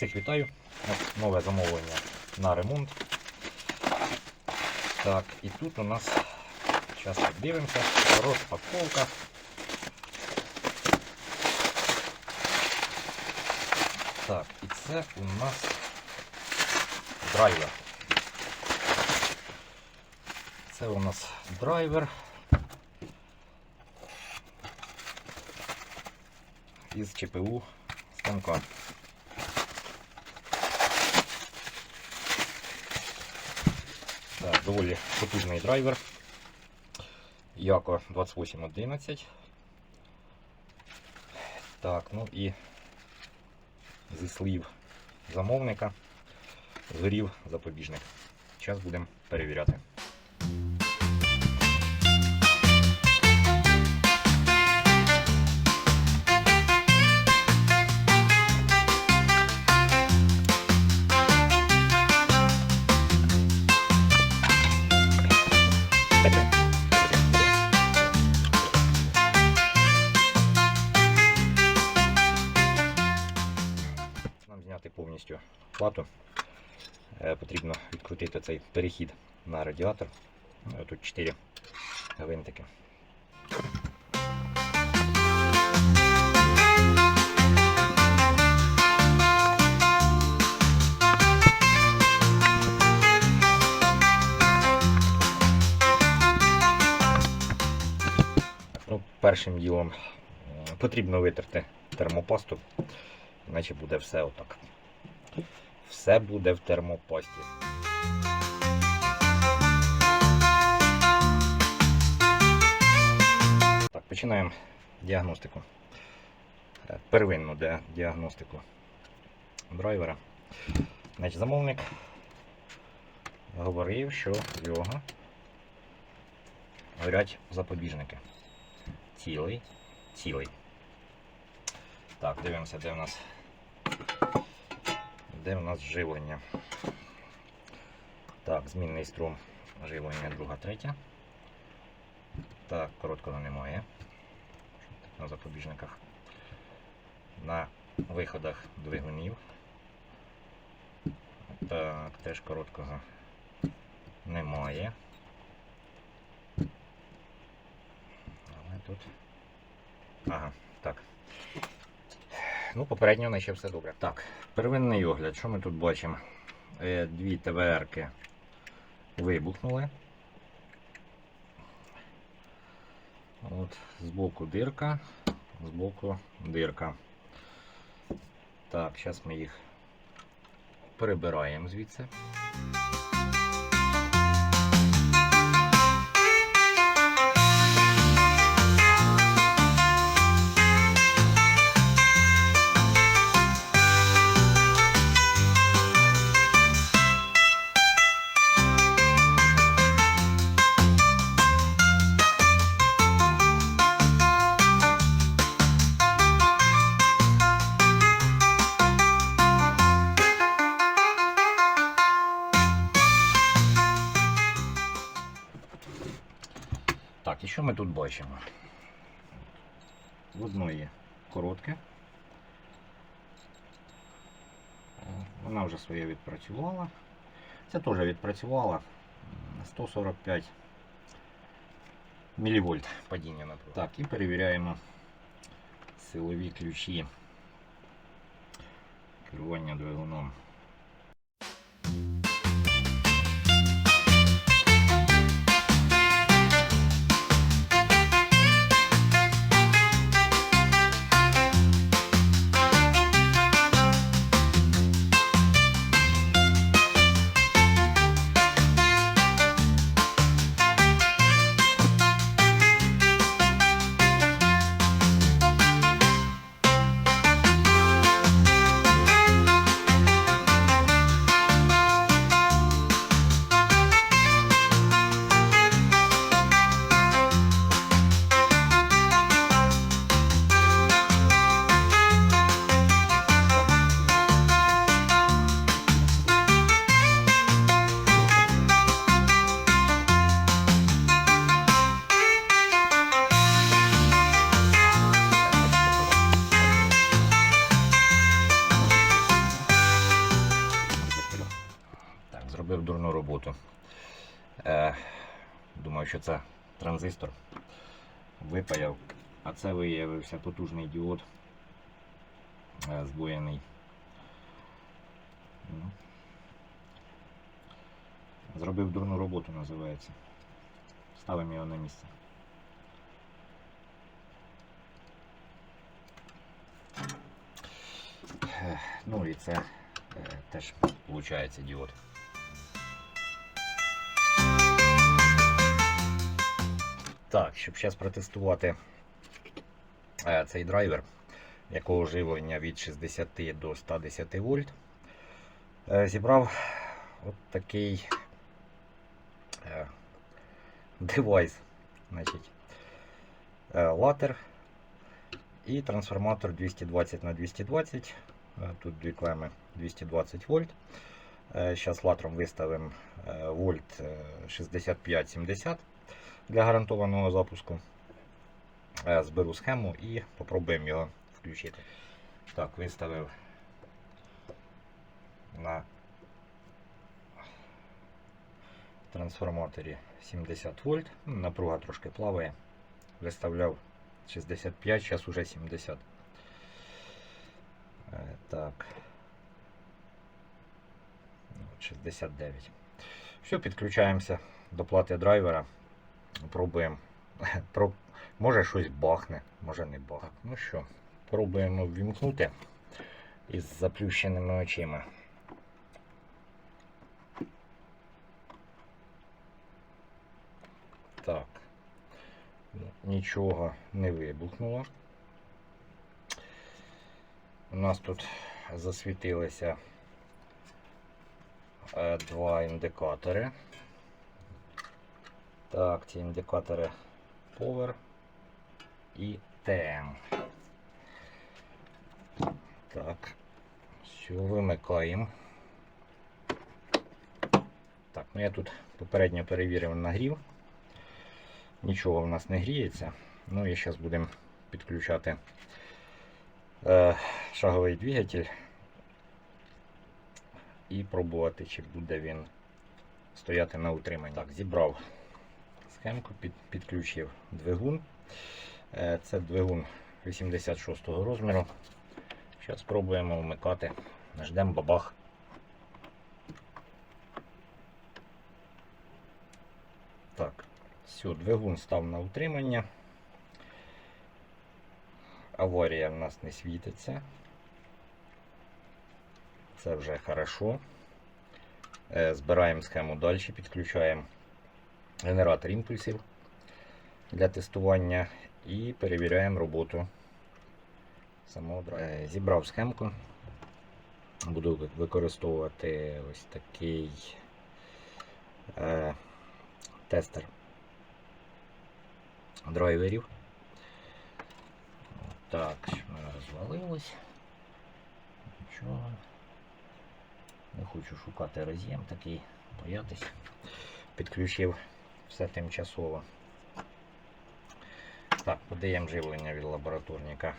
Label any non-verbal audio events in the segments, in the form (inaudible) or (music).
Всіх вітаю. Ось Нове замовлення на ремонт. Так, і тут у нас, зараз подивимося, розпаковка. Так, і це у нас драйвер. Це у нас драйвер. Із ЧПУ станка. Доволі потужний драйвер. Яко 2811. Так, ну і зі слів замовника згорів запобіжник. Зараз будемо перевіряти. Плату. Е, Потрібно відкрутити цей перехід на радіатор. Е, Тут 4 гвинтики. Ну, першим ділом е, потрібно витерти термопасту, іначе буде все отак. Все буде в термопасті. Так, починаємо діагностику. Е, Первинну діагностику драйвера. Значить, замовник говорив, що в його горять запобіжники. Цілий, цілий. Так, дивимося, де в нас де в нас живлення. Так, змінний струм живлення друга, третя. Так, короткого немає. На запобіжниках. На виходах двигунів. Так, теж короткого немає. Але тут. Ага. Ну, попередньо наче все добре. Так, первинний огляд. Що ми тут бачимо? Е, Дві ТВРки вибухнули. От, збоку дирка, збоку дирка. Так, зараз ми їх прибираємо звідси. ми тут бачимо? В одної коротке. О, Вона вже своє відпрацювала. Це теж відпрацювала м, 145 мВ падіння напруги. Так, і перевіряємо силові ключі керування двигуном. Роботу. Е, думав, що це транзистор. Випаяв, а це виявився потужний діод е, здвоєний. Ну, Зробив дурну роботу, називається. Ставимо його на місце. Е, Ну і це е, теж виходить діод. Так, щоб зараз протестувати е, цей драйвер, якого живлення від 60 до 110 вольт, е, зібрав от такий е, девайс. Значить, латер і трансформатор 220 на 220. Е, Тут дві клеми 220 вольт. Зараз латером виставимо вольт е, 65-70 для гарантованого запуску. Е, Зберу схему і попробуємо його включити. Так, виставив на трансформаторі 70 вольт. Ну, Напруга трошки плаває. Виставляв 65, зараз уже 70. Е, Так. Ну, 69. Все, підключаємося до плати драйвера. Пробуємо. (laughs) Про... Може щось бахне, може не бахне. Ну що, пробуємо ввімкнути із заплющеними очима. Так. Ну, Нічого не вибухнуло. У нас тут засвітилися е, два індикатори. Так, ці індикатори Power і TM. Так, все, вимикаємо. Так, ну я тут попередньо перевірив нагрів. Нічого в нас не гріється. Ну і зараз будемо підключати е, шаговий двигатель і пробувати, чи буде він стояти на утриманні. Так, зібрав схемку, під, підключив двигун. Е, це двигун 86 розміру. Зараз спробуємо вмикати. Ждемо бабах. Так, все, двигун став на утримання. Аварія в нас не світиться. Це вже хорошо. Е, Збираємо схему далі, підключаємо генератор імпульсів для тестування і перевіряємо роботу самого. Е, Зібрав схемку. Буду використовувати ось такий е, тестер драйверів. Так, щоб не розвалилось. Нічого. Не хочу шукати роз'єм такий, боятись. Підключив все тимчасово. Так, подаємо живлення від лабораторника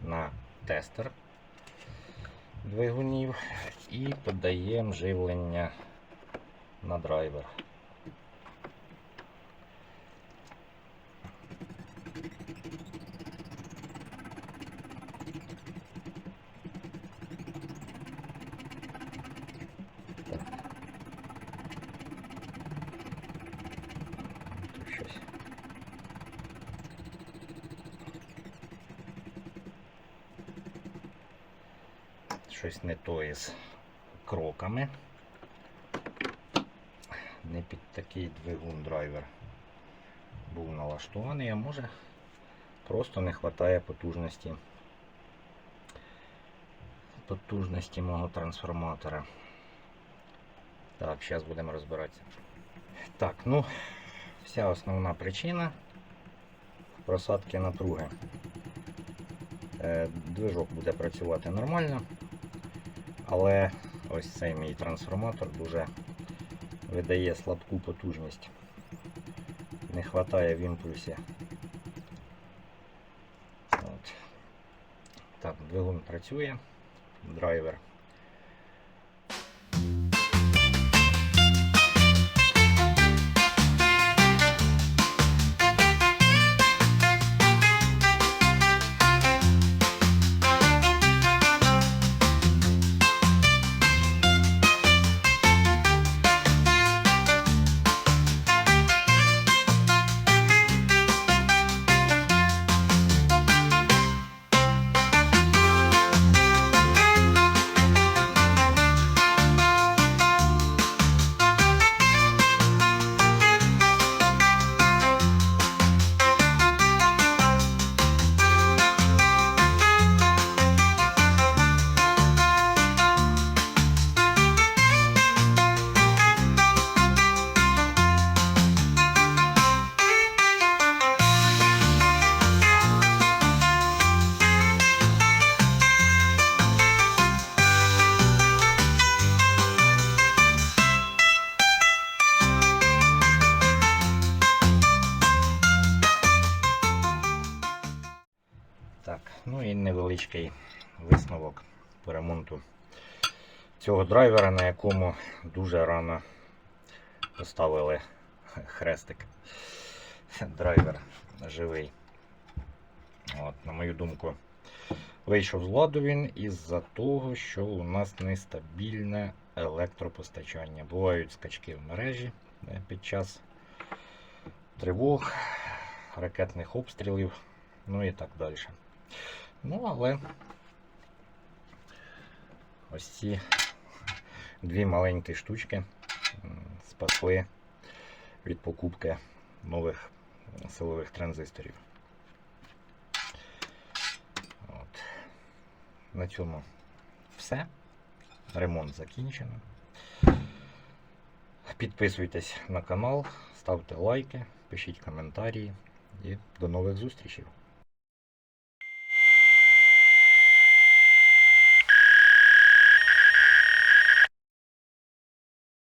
на тестер двигунів і подаємо живлення на драйвер. Тут щось. Щось не то із кроками. Не під такий двигун драйвер був налаштований, а може просто не вистачає потужності. Потужності мого трансформатора. Так, зараз будемо розбиратися. Так, ну, вся основна причина просадки напруги. Е, Движок буде працювати нормально, але ось цей мій трансформатор дуже видає слабку потужність. Не вистачає в імпульсі. От. Так, двигун працює, драйвер Ну і невеличкий висновок по ремонту цього драйвера, на якому дуже рано поставили хрестик. Драйвер живий. От, на мою думку, вийшов з ладу він із-за того, що у нас нестабільне електропостачання. Бувають скачки в мережі е, під час тривог, ракетних обстрілів, ну і так далі. Ну, але ось ці дві маленькі штучки спасли від покупки нових силових транзисторів. От. На цьому все. Ремонт закінчено. Підписуйтесь на канал, ставте лайки, пишіть коментарі і до нових зустрічей.